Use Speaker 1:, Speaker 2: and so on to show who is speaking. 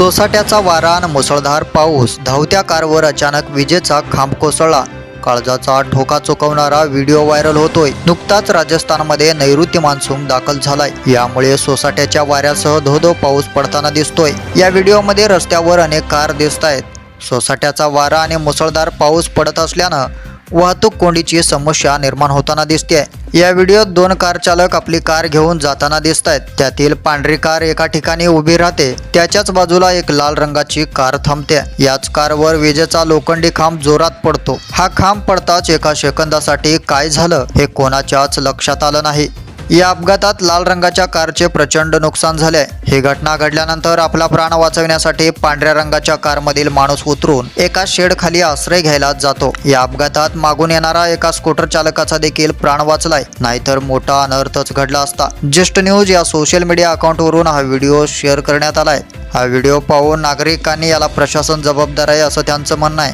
Speaker 1: सोसाट्याचा वारा आणि मुसळधार पाऊस. धावत्या कारवर अचानक विजेचा खांब कोसळला. काळजाचा ठोका चुकवणारा व्हिडिओ व्हायरल होतोय. नुकताच राजस्थानमध्ये नैऋत्य मान्सून दाखल झालाय. यामुळे सोसाट्याच्या वाऱ्यासह धोधो पाऊस पडताना दिसतोय. या व्हिडिओमध्ये रस्त्यावर अनेक कार दिसत आहेत सोसाट्याचा वारा आणि मुसळधार पाऊस पडत असल्यानं वाहतूक कोंडीची समस्या निर्माण होताना दिसते या व्हिडिओत दोन कार चालक आपली कार घेऊन जाताना दिसत आहेत त्यातील पांढरी कार एका ठिकाणी उभी राहते. त्याच्याच बाजूला एक लाल रंगाची कार थांबते. याच कारवर विजेचा लोखंडी खांब जोरात पडतो. हा खांब पडताच एका सेकंदासाठी काय झालं हे कोणाच्याच लक्षात आलं नाही. या अपघातात लाल रंगाच्या कारचे प्रचंड नुकसान झाले ही घटना घडल्यानंतर आपला प्राण वाचवण्यासाठी पांढऱ्या रंगाच्या कारमधील माणूस उतरून एका शेड खाली आश्रय घ्यायला जातो. या अपघातात मागून येणारा एका स्कूटर चालकाचा देखील प्राण वाचलाय. नाहीतर मोठा अनर्थच घडला असता. ज्येष्ठ न्यूज या सोशल मीडिया अकाउंटवरून हा व्हिडिओ शेअर करण्यात आलाय. हा व्हिडिओ पाहून नागरिकांनी याला प्रशासन जबाबदार आहे असं त्यांचं म्हणणं आहे.